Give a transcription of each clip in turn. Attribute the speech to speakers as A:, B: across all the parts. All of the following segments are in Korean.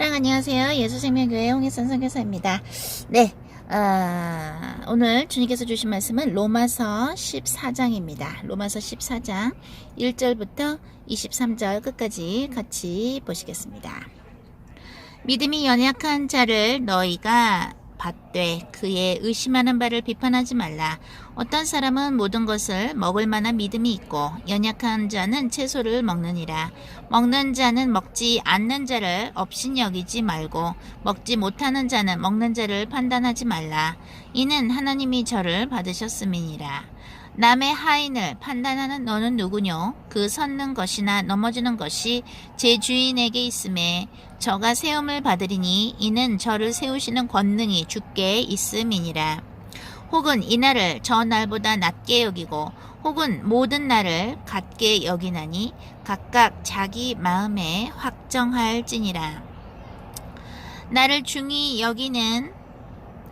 A: 사랑 안녕하세요. 예수생명교회 홍혜선 선교사입니다. 네, 아, 오늘 주님께서 주신 말씀은 로마서 14장입니다. 로마서 14장 1절부터 23절 끝까지 같이 보시겠습니다. 믿음이 연약한 자를 너희가 받되 그의 의심하는 바를 비판하지 말라. 어떤 사람은 모든 것을 먹을 만한 믿음이 있고 연약한 자는 채소를 먹느니라. 먹는 자는 먹지 않는 자를 업신여기지 말고 먹지 못하는 자는 먹는 자를 판단하지 말라. 이는 하나님이 저를 받으셨음이니라. 남의 하인을 판단하는 너는 누구뇨? 그 섰는 것이나 넘어지는 것이 제 주인에게 있음에 저가 세움을 받으리니 이는 저를 세우시는 권능이 주께 있음이니라. 혹은 이 날을 저 날보다 낮게 여기고 혹은 모든 날을 같게 여기나니 각각 자기 마음에 확정할지니라. 나를 중히 여기는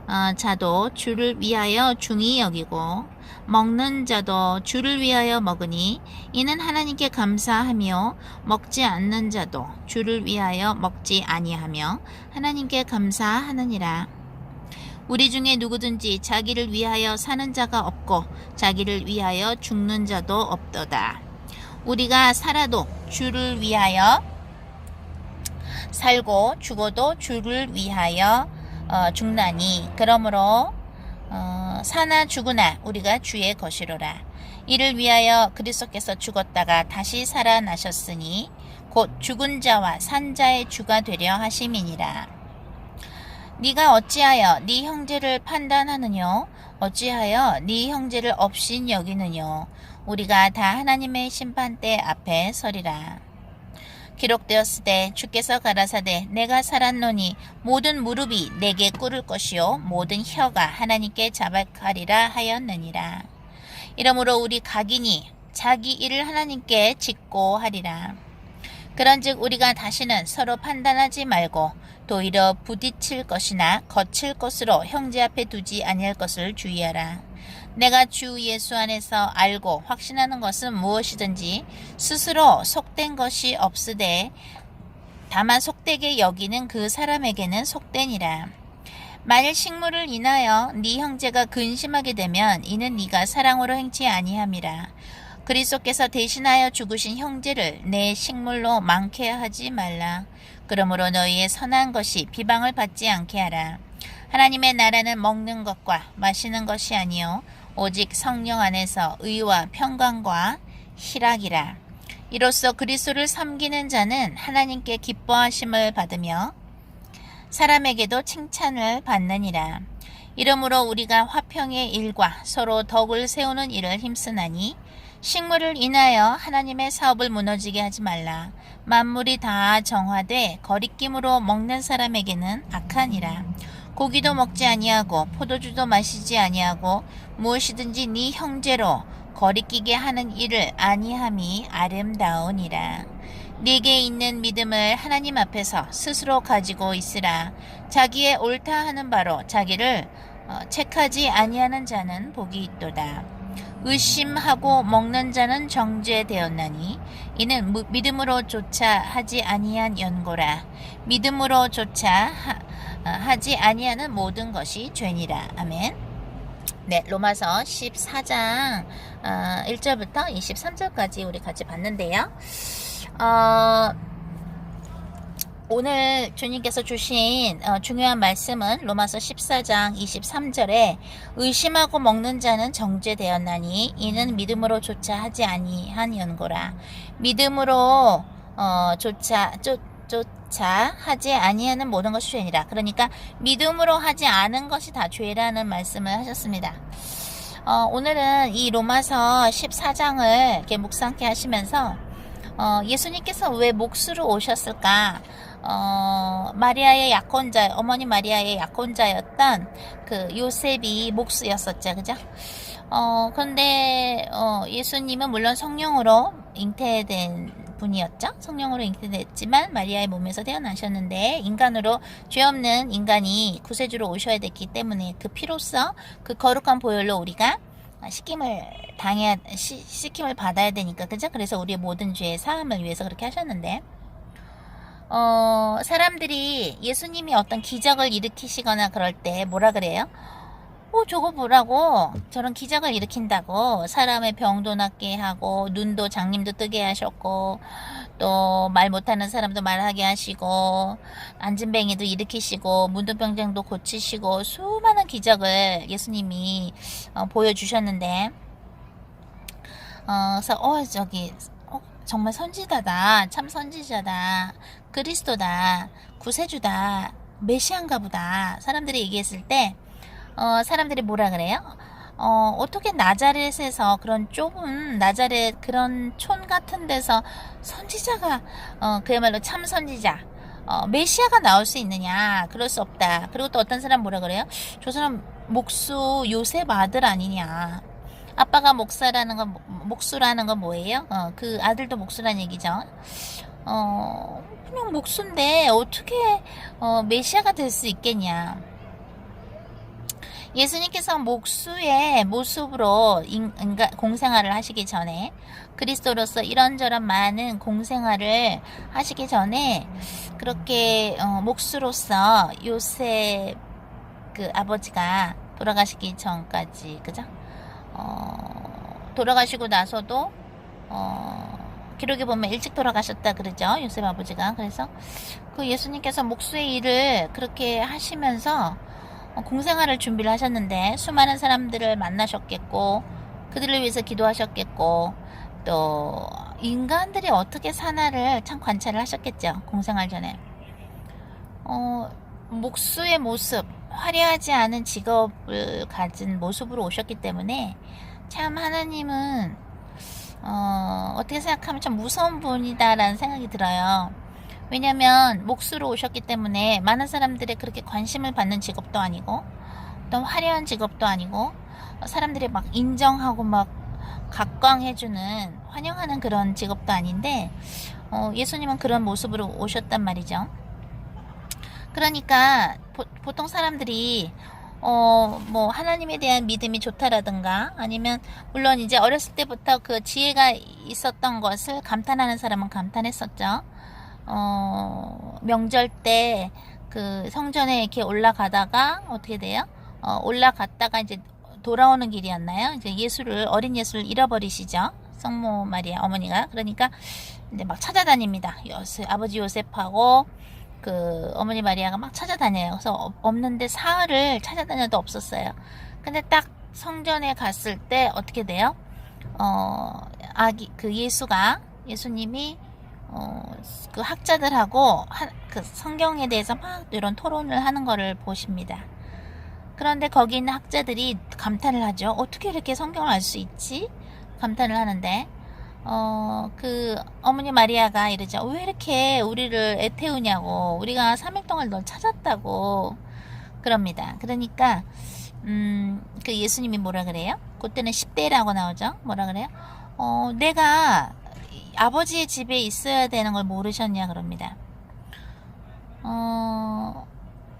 A: 어, 자도 주를 위하여 중히 여기고 먹는 자도 주를 위하여 먹으니 이는 하나님께 감사하며 먹지 않는 자도 주를 위하여 먹지 아니하며 하나님께 감사하느니라. 우리 중에 누구든지 자기를 위하여 사는 자가 없고 자기를 위하여 죽는 자도 없도다. 우리가 살아도 주를 위하여 살고 죽어도 주를 위하여 어, 죽나니 그러므로 어, 사나 죽으나 우리가 주의 것이로라. 이를 위하여 그리스도께서 죽었다가 다시 살아나셨으니 곧 죽은 자와 산 자의 주가 되려 하심이니라. 네가 어찌하여 네 형제를 판단하느뇨? 어찌하여 네 형제를 업신 여기느뇨? 우리가 다 하나님의 심판대 앞에 서리라. 기록되었으되 주께서 가라사대 내가 살았노니 모든 무릎이 내게 꿇을 것이요 모든 혀가 하나님께 자박하리라 하였느니라. 이러므로 우리 각인이 자기 일을 하나님께 짓고 하리라. 그런즉 우리가 다시는 서로 판단하지 말고 도리어 부딪힐 것이나 거칠 것으로 형제 앞에 두지 아니할 것을 주의하라. 내가 주 예수 안에서 알고 확신하는 것은 무엇이든지 스스로 속된 것이 없으되 다만 속되게 여기는 그 사람에게는 속되니라. 만일 식물을 인하여 네 형제가 근심하게 되면 이는 네가 사랑으로 행치 아니함이라. 그리스도께서 대신하여 죽으신 형제를 내 식물로 많게 하지 말라. 그러므로 너희의 선한 것이 비방을 받지 않게 하라. 하나님의 나라는 먹는 것과 마시는 것이 아니요 오직 성령 안에서 의와 평강과 희락이라. 이로써 그리스도를 섬기는 자는 하나님께 기뻐하심을 받으며 사람에게도 칭찬을 받느니라. 이러므로 우리가 화평의 일과 서로 덕을 세우는 일을 힘쓰나니 식물을 인하여 하나님의 사업을 무너지게 하지 말라. 만물이 다 정화돼 거리낌으로 먹는 사람에게는 악하니라. 고기도 먹지 아니하고 포도주도 마시지 아니하고 무엇이든지 네 형제로 거리끼게 하는 일을 아니함이 아름다우니라. 네게 있는 믿음을 하나님 앞에서 스스로 가지고 있으라. 자기의 옳다 하는 바로 자기를 어, 책하지 아니하는 자는 복이 있도다. 의심하고 먹는 자는 정죄되었나니 이는 무- 믿음으로조차 하지 아니한 연고라. 믿음으로조차 하, 어, 하지 아니하는 모든 것이 죄니라. 아멘. 네, 로마서 14장 어, 1절부터 23절까지 우리 같이 봤는데요. 어, 오늘 주님께서 주신 어, 중요한 말씀은 로마서 14장 23절에 의심하고 먹는 자는 정죄되었나니 이는 믿음으로 조차 하지 아니한 연고라 믿음으로 어, 조차 조, 조차 하지 아니하는 모든 것이 죄니라 그러니까 믿음으로 하지 않은 것이 다 죄라는 말씀을 하셨습니다. 어, 오늘은 이 로마서 14장을 이렇게 묵상케 하시면서 어, 예수님께서 왜 목수로 오셨을까? 어, 마리아의 약혼자, 어머니 마리아의 약혼자였던 그 요셉이 목수였었죠. 그죠? 어, 근데, 어, 예수님은 물론 성령으로 잉태된 분이었죠. 성령으로 잉태됐지만 마리아의 몸에서 태어나셨는데 인간으로 죄 없는 인간이 구세주로 오셔야 됐기 때문에 그 피로써 그 거룩한 보혈로 우리가 씻김을 당해야 시, 씻김을 받아야 되니까 그죠? 그래서 우리의 모든 죄의 사함을 위해서 그렇게 하셨는데 어, 사람들이 예수님이 어떤 기적을 일으키시거나 그럴 때 뭐라 그래요? 어, 저거 보라고. 저런 기적을 일으킨다고. 사람의 병도 낫게 하고, 눈도 장님도 뜨게 하셨고, 또 말 못하는 사람도 말하게 하시고, 안진뱅이도 일으키시고, 문둥병장도 고치시고, 수많은 기적을 예수님이 어, 보여주셨는데, 어, 그래서, 어, 저기, 어, 정말 선지자다. 참 선지자다. 그리스도다. 구세주다. 메시안가 보다. 사람들이 얘기했을 때, 어, 사람들이 뭐라 그래요? 어, 어떻게 나자렛에서 그런 좁은 나자렛 그런 촌 같은 데서 선지자가, 어, 그야말로 참 선지자, 어, 메시아가 나올 수 있느냐? 그럴 수 없다. 그리고 또 어떤 사람 뭐라 그래요? 저 사람 목수 요셉 아들 아니냐? 아빠가 목사라는 건, 목수라는 건 뭐예요? 어, 그 아들도 목수란 얘기죠. 어, 그냥 목수인데 어떻게, 어, 메시아가 될 수 있겠냐? 예수님께서 목수의 모습으로 인, 인가, 공생활을 하시기 전에 그리스도로서 이런저런 많은 공생활을 하시기 전에 그렇게 어, 목수로서 요셉 그 아버지가 돌아가시기 전까지 그죠? 어, 돌아가시고 나서도 어, 기록에 보면 일찍 돌아가셨다 그러죠 요셉 아버지가. 그래서 그 예수님께서 목수의 일을 그렇게 하시면서 어, 공생활을 준비를 하셨는데 수많은 사람들을 만나셨겠고 그들을 위해서 기도하셨겠고 또 인간들이 어떻게 사나를 참 관찰을 하셨겠죠 공생활 전에. 어, 목수의 모습 화려하지 않은 직업을 가진 모습으로 오셨기 때문에 참 하나님은 어, 어떻게 생각하면 참 무서운 분이다라는 생각이 들어요. 왜냐면 목수로 오셨기 때문에 많은 사람들의 그렇게 관심을 받는 직업도 아니고 또 화려한 직업도 아니고 사람들이 막 인정하고 막 각광해주는 환영하는 그런 직업도 아닌데 어, 예수님은 그런 모습으로 오셨단 말이죠. 그러니까 보, 통 사람들이 어, 뭐, 하나님에 대한 믿음이 좋다라든가, 아니면, 물론 이제 어렸을 때부터 그 지혜가 있었던 것을 감탄하는 사람은 감탄했었죠. 어, 명절 때 그 성전에 이렇게 올라가다가 어떻게 돼요? 어, 올라갔다가 이제 돌아오는 길이었나요? 이제 예수를 어린 예수를 잃어버리시죠. 성모 마리아 어머니가 그러니까 이제 막 찾아다닙니다. 요셉 아버지 요셉하고 그 어머니 마리아가 막 찾아다녀요. 그래서 없는데 사흘을 찾아다녀도 없었어요. 근데 딱 성전에 갔을 때 어떻게 돼요? 어 아기 그 예수가 예수님이 어, 그 학자들하고 하, 그 성경에 대해서 막 이런 토론을 하는 거를 보십니다. 그런데 거기 있는 학자들이 감탄을 하죠. 어떻게 이렇게 성경을 알 수 있지? 감탄을 하는데, 어, 그 어머니 마리아가 이러죠. 왜 이렇게 우리를 애태우냐고. 우리가 3일 동안 널 찾았다고. 그럽니다. 그러니까, 음, 그 예수님이 뭐라 그래요? 그때는 10대라고 나오죠? 뭐라 그래요? 어, 내가 아버지의 집에 있어야 되는 걸 모르셨냐 그럽니다. 어,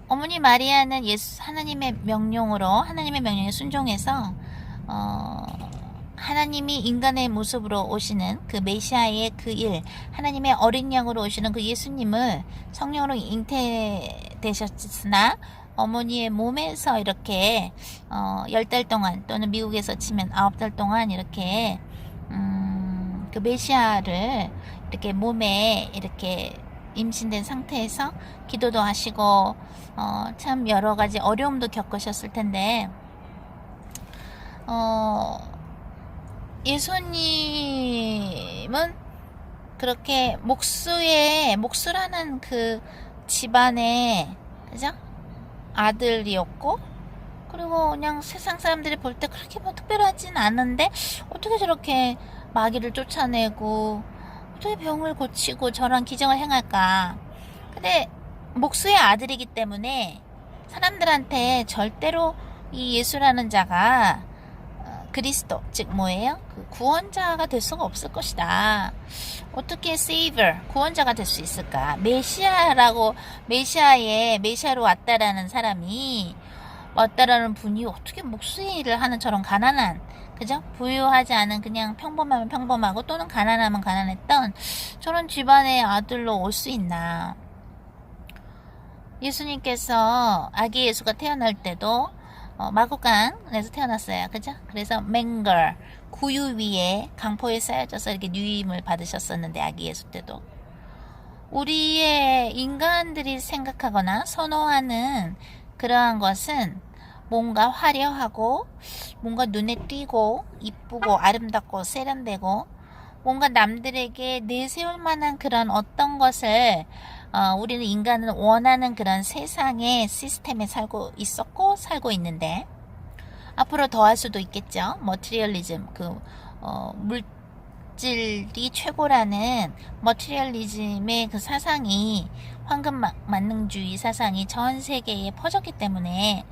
A: 어머니 마리아는 예수 하나님의 명령으로 하나님의 명령에 순종해서 어, 하나님이 인간의 모습으로 오시는 그 메시아의 그 일, 하나님의 어린 양으로 오시는 그 예수님을 성령으로 잉태되셨으나 어머니의 몸에서 이렇게 어, 열달 동안 또는 미국에서 치면 아홉 달 동안 이렇게 음, 그 메시아를 이렇게 몸에 이렇게 임신된 상태에서 기도도 하시고 어, 참 여러 가지 어려움도 겪으셨을 텐데 어, 예수님은 그렇게 목수의 목수라는 그 집안의 그죠 아들이었고 그리고 그냥 세상 사람들이 볼 때 그렇게 뭐 특별하진 않은데 어떻게 저렇게 마귀를 쫓아내고 어떻게 병을 고치고 저런 기적을 행할까? 근데 목수의 아들이기 때문에 사람들한테 절대로 이 예수라는 자가 어, 그리스도 즉 뭐예요? 그 구원자가 될 수가 없을 것이다. 어떻게 세이버 구원자가 될 수 있을까? 메시아라고 메시아의 메시아로 왔다라는 사람이 왔다라는 분이 어떻게 목수의 일을 하는 저런 가난한 그죠? 부유하지 않은 그냥 평범하면 평범하고 또는 가난하면 가난했던 저런 집안의 아들로 올 수 있나? 예수님께서 아기 예수가 태어날 때도 어, 마구간에서 태어났어요. 그죠? 그래서 맹걸 구유 위에 강포에 쌓여져서 이렇게 누임을 받으셨었는데 아기 예수 때도 우리의 인간들이 생각하거나 선호하는 그러한 것은 뭔가 화려하고 뭔가 눈에 띄고 이쁘고 아름답고 세련되고 뭔가 남들에게 내세울 만한 그런 어떤 것을 어, 우리는 인간은 원하는 그런 세상의 시스템에 살고 있었고 살고 있는데 앞으로 더할 수도 있겠죠. 머티리얼리즘 그 어, 물질이 최고라는 머티리얼리즘의 그 사상이 황금 마- 만능주의 사상이 전 세계에 퍼졌기 때문에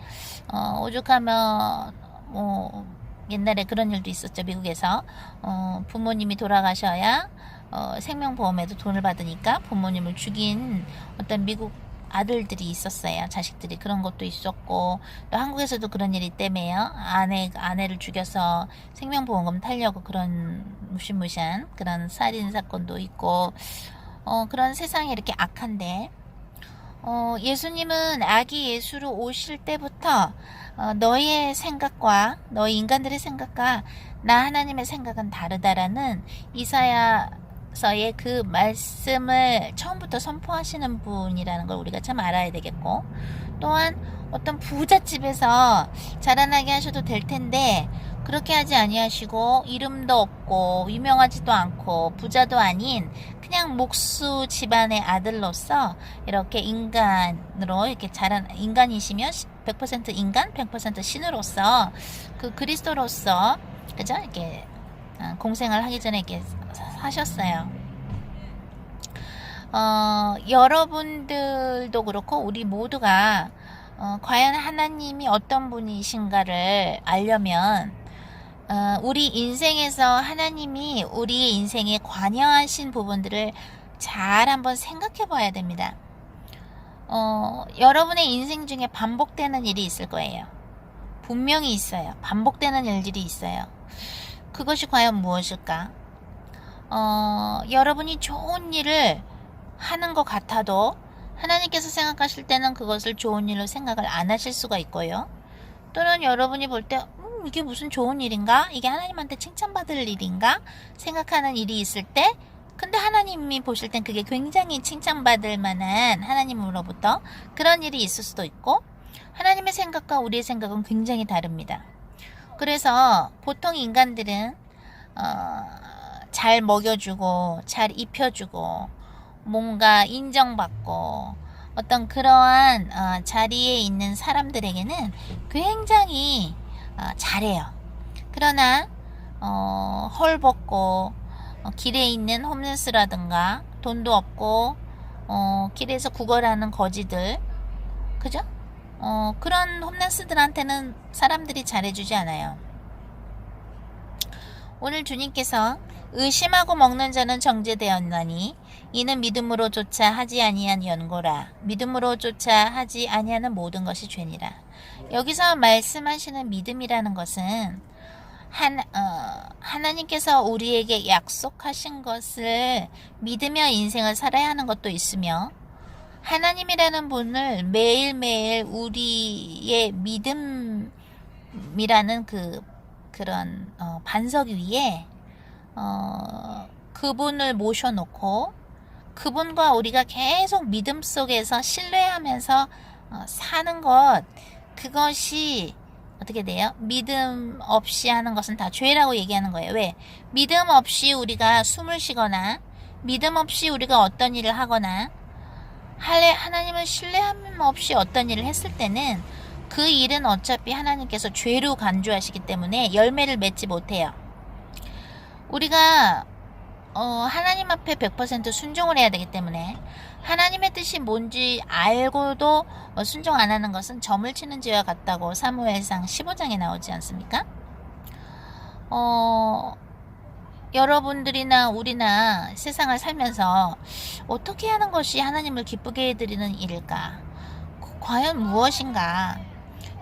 A: 어, 오죽하면 뭐 옛날에 그런 일도 있었죠 미국에서 어, 부모님이 돌아가셔야 어, 생명보험에도 돈을 받으니까 부모님을 죽인 어떤 미국 아들들이 있었어요. 자식들이 그런 것도 있었고 또 한국에서도 그런 일이 때문에요. 아내 아내를 죽여서 생명보험금 타려고 그런 무시무시한 그런 살인 사건도 있고 어, 그런 세상이 이렇게 악한데 어, 예수님은 아기 예수로 오실 때부터 어, 너의 생각과 너희 인간들의 생각과 나 하나님의 생각은 다르다라는 이사야 서의 그 말씀을 처음부터 선포하시는 분이라는 걸 우리가 참 알아야 되겠고 또한 어떤 부잣집에서 자라나게 하셔도 될 텐데 그렇게 하지 아니하시고 이름도 없고 유명하지도 않고 부자도 아닌 그냥 목수 집안의 아들로서 이렇게 인간으로 이렇게 자란 인간이시며 100% 인간, 100% 신으로서 그 그리스도로서 그죠? 이렇게 어, 공생을 하기 전에 이렇게 하셨어요. 어, 여러분들도 그렇고 우리 모두가 어, 과연 하나님이 어떤 분이신가를 알려면 어, 우리 인생에서 하나님이 우리의 인생에 관여하신 부분들을 잘 한번 생각해 봐야 됩니다. 어, 여러분의 인생 중에 반복되는 일이 있을 거예요. 분명히 있어요. 반복되는 일들이 있어요. 그것이 과연 무엇일까? 어, 여러분이 좋은 일을 하는 것 같아도 하나님께서 생각하실 때는 그것을 좋은 일로 생각을 안 하실 수가 있고요. 또는 여러분이 볼 때, 음, 이게 무슨 좋은 일인가? 이게 하나님한테 칭찬받을 일인가? 생각하는 일이 있을 때, 근데 하나님이 보실 땐 그게 굉장히 칭찬받을 만한 하나님으로부터 그런 일이 있을 수도 있고, 하나님의 생각과 우리의 생각은 굉장히 다릅니다. 그래서 보통 인간들은, 어, 잘 먹여주고, 잘 입혀주고, 뭔가 인정받고, 어떤 그러한 어, 자리에 있는 사람들에게는 굉장히 어, 잘해요. 그러나 어, 헐벗고 어, 길에 있는 홈레스라든가 돈도 없고 어, 길에서 구걸하는 거지들 그죠? 어, 그런 홈레스들한테는 사람들이 잘해주지 않아요. 오늘 주님께서 의심하고 먹는 자는 정죄되었나니 이는 믿음으로조차 하지 아니한 연고라 믿음으로조차 하지 아니하는 모든 것이 죄니라 여기서 말씀하시는 믿음이라는 것은 한, 어, 하나님께서 우리에게 약속하신 것을 믿으며 인생을 살아야 하는 것도 있으며 하나님이라는 분을 매일매일 우리의 믿음이라는 그 그런 어, 반석 위에 어, 그분을 모셔놓고 그분과 우리가 계속 믿음 속에서 신뢰하면서 어, 사는 것 그것이 어떻게 돼요? 믿음 없이 하는 것은 다 죄라고 얘기하는 거예요. 왜? 믿음 없이 우리가 숨을 쉬거나 믿음 없이 우리가 어떤 일을 하거나 하나님을 신뢰함 없이 어떤 일을 했을 때는 그 일은 어차피 하나님께서 죄로 간주하시기 때문에 열매를 맺지 못해요. 우리가 어, 하나님 앞에 100% 순종을 해야 되기 때문에 하나님의 뜻이 뭔지 알고도 어, 순종 안 하는 것은 점을 치는 죄와 같다고 사무엘상 15장에 나오지 않습니까? 어, 여러분들이나 우리나 세상을 살면서 어떻게 하는 것이 하나님을 기쁘게 해드리는 일일까? 과연 무엇인가?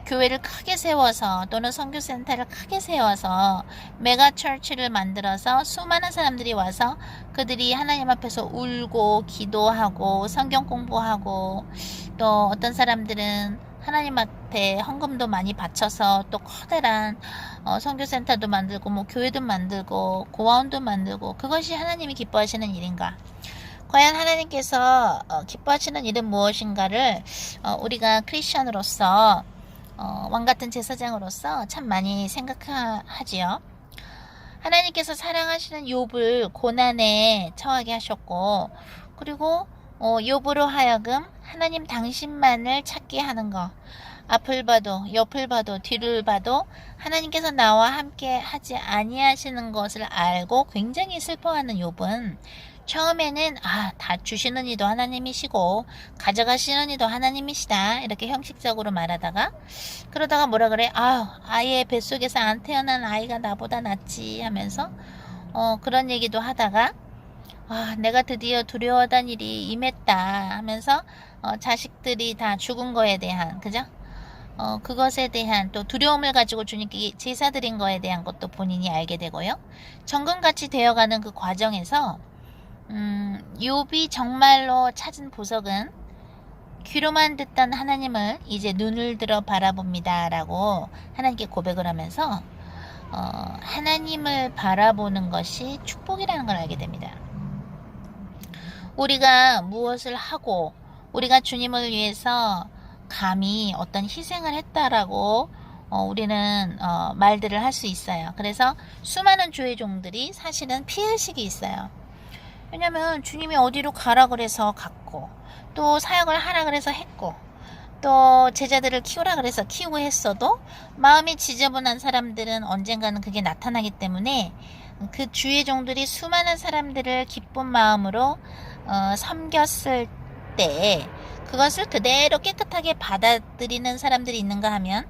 A: 교회를 크게 세워서 또는 선교센터를 크게 세워서 메가 철치를 만들어서 수많은 사람들이 와서 그들이 하나님 앞에서 울고 기도하고 성경 공부하고 또 어떤 사람들은 하나님 앞에 헌금도 많이 바쳐서 또 커다란 어, 선교센터도 만들고 뭐 교회도 만들고 고아원도 만들고 그것이 하나님이 기뻐하시는 일인가? 과연 하나님께서 어, 기뻐하시는 일은 무엇인가를 어, 우리가 크리스천으로서 어, 왕 같은 제사장으로서 참 많이 생각하지요. 하나님께서 사랑하시는 욥을 고난에 처하게 하셨고 그리고 어, 욥으로 하여금 하나님 당신만을 찾게 하는 것. 앞을 봐도 옆을 봐도 뒤를 봐도 하나님께서 나와 함께 하지 아니하시는 것을 알고 굉장히 슬퍼하는 욥은 처음에는 아, 다 주시는 이도 하나님이시고 가져가시는 이도 하나님이시다. 이렇게 형식적으로 말하다가 그러다가 뭐라 그래? 아, 아예 뱃속에서 안 태어난 아이가 나보다 낫지 하면서 어, 그런 얘기도 하다가 아, 내가 드디어 두려워하던 일이 임했다 하면서 어, 자식들이 다 죽은 거에 대한 그죠? 어, 그것에 대한 또 두려움을 가지고 주님께 제사 드린 거에 대한 것도 본인이 알게 되고요. 정금같이 되어가는 그 과정에서 음, 욥이 정말로 찾은 보석은 귀로만 듣던 하나님을 이제 눈을 들어 바라봅니다라고 하나님께 고백을 하면서 어, 하나님을 바라보는 것이 축복이라는 걸 알게 됩니다. 우리가 무엇을 하고 우리가 주님을 위해서 감히 어떤 희생을 했다라고 어, 우리는 어, 말들을 할 수 있어요. 그래서 수많은 주의 종들이 사실은 피의식이 있어요. 왜냐면 주님이 어디로 가라 그래서 갔고 또 사역을 하라 그래서 했고 또 제자들을 키우라 그래서 키우고 했어도 마음이 지저분한 사람들은 언젠가는 그게 나타나기 때문에 그 주의 종들이 수많은 사람들을 기쁜 마음으로 어, 섬겼을 때 그것을 그대로 깨끗하게 받아들이는 사람들이 있는가 하면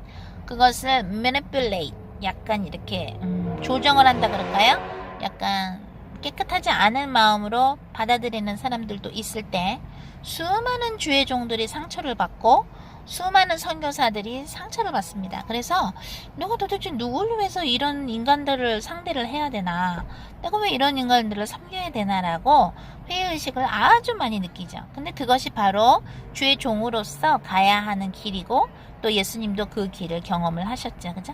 A: 그것을 manipulate 약간 이렇게 음, 조정을 한다 그럴까요? 약간 깨끗하지 않은 마음으로 받아들이는 사람들도 있을 때 수많은 주의 종들이 상처를 받고 수많은 선교사들이 상처를 받습니다. 그래서 내가 도대체 누구를 위해서 이런 인간들을 상대를 해야 되나? 내가 왜 이런 인간들을 섬겨야 되나라고 회의의식을 아주 많이 느끼죠. 근데 그것이 바로 주의 종으로서 가야 하는 길이고 또 예수님도 그 길을 경험을 하셨죠. 그죠?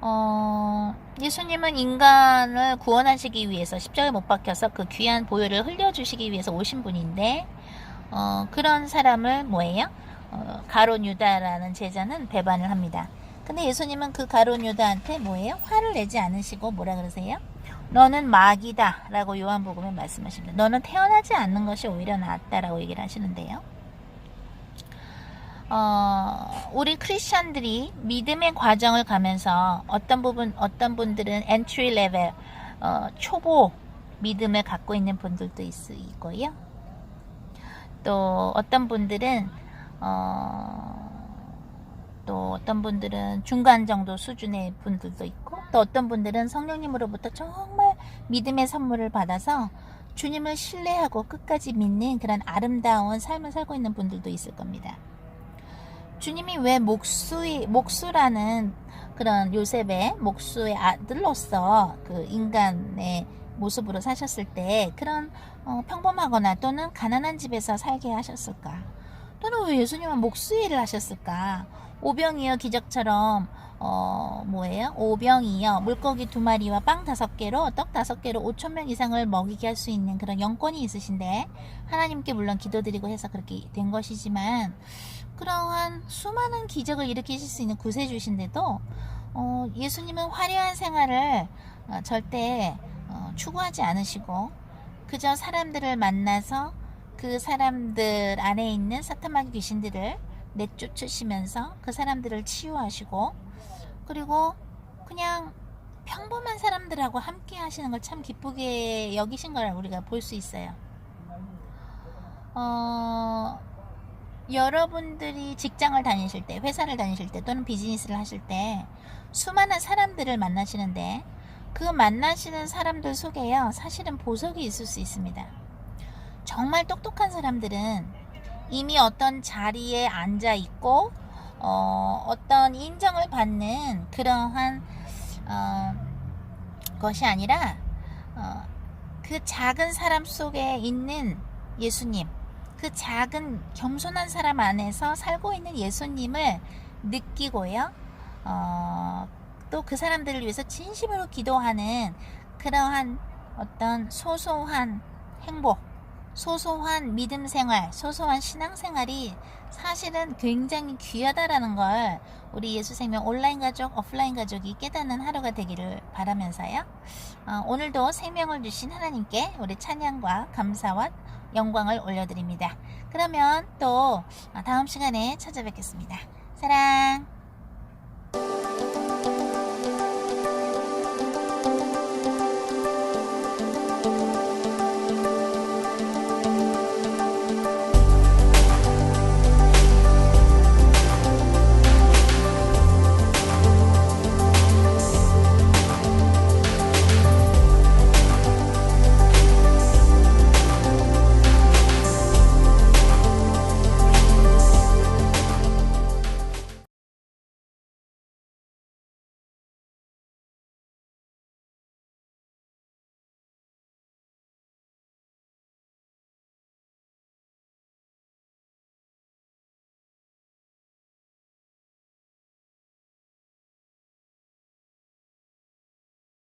A: 어, 예수님은 인간을 구원하시기 위해서 십자가에 못 박혀서 그 귀한 보혈을 흘려주시기 위해서 오신 분인데 어, 그런 사람을 뭐예요? 어, 가론 유다라는 제자는 배반을 합니다. 근데 예수님은 그 가론 유다한테 뭐예요? 화를 내지 않으시고 뭐라 그러세요? 너는 마귀다 라고 요한복음에 말씀하십니다. 너는 태어나지 않는 것이 오히려 낫다라고 얘기를 하시는데요. 어, 우리 크리스천들이 믿음의 과정을 가면서 어떤 부분, 어떤 분들은 엔트리 레벨, 어, 초보 믿음을 갖고 있는 분들도 있, 있고요. 또 어떤 분들은 어, 또 어떤 분들은 중간 정도 수준의 분들도 있고 또 어떤 분들은 성령님으로부터 정말 믿음의 선물을 받아서 주님을 신뢰하고 끝까지 믿는 그런 아름다운 삶을 살고 있는 분들도 있을 겁니다. 주님이 왜 목수의 목수라는 그런 요셉의 목수의 아들로서 그 인간의 모습으로 사셨을 때 그런 어, 평범하거나 또는 가난한 집에서 살게 하셨을까? 또는 왜 예수님은 목수 일을 하셨을까? 오병이어 기적처럼 어 뭐예요? 오병이어 물고기 두 마리와 빵 다섯 개로 떡 다섯 개로 오천 명 이상을 먹이게 할 수 있는 그런 영권이 있으신데 하나님께 물론 기도드리고 해서 그렇게 된 것이지만 그러한 수많은 기적을 일으키실 수 있는 구세주신데도 어, 예수님은 화려한 생활을 어, 절대 어, 추구하지 않으시고 그저 사람들을 만나서 그 사람들 안에 있는 사탄마귀 귀신들을 내쫓으시면서 그 사람들을 치유하시고 그리고 그냥 평범한 사람들하고 함께 하시는 걸 참 기쁘게 여기신 걸 우리가 볼 수 있어요. 어, 여러분들이 직장을 다니실 때, 회사를 다니실 때, 또는 비즈니스를 하실 때 수많은 사람들을 만나시는데 그 만나시는 사람들 속에요. 사실은 보석이 있을 수 있습니다. 정말 똑똑한 사람들은 이미 어떤 자리에 앉아 있고 어, 어떤 인정을 받는 그러한 어, 것이 아니라 어, 그 작은 사람 속에 있는 예수님, 그 작은 겸손한 사람 안에서 살고 있는 예수님을 느끼고요. 어, 또 그 사람들을 위해서 진심으로 기도하는 그러한 어떤 소소한 행복, 소소한 믿음 생활, 소소한 신앙 생활이 사실은 굉장히 귀하다라는 걸 우리 예수생명 온라인 가족, 오프라인 가족이 깨닫는 하루가 되기를 바라면서요. 어, 오늘도 생명을 주신 하나님께 우리 찬양과 감사와 영광을 올려드립니다. 그러면 또 다음 시간에 찾아뵙겠습니다. 사랑.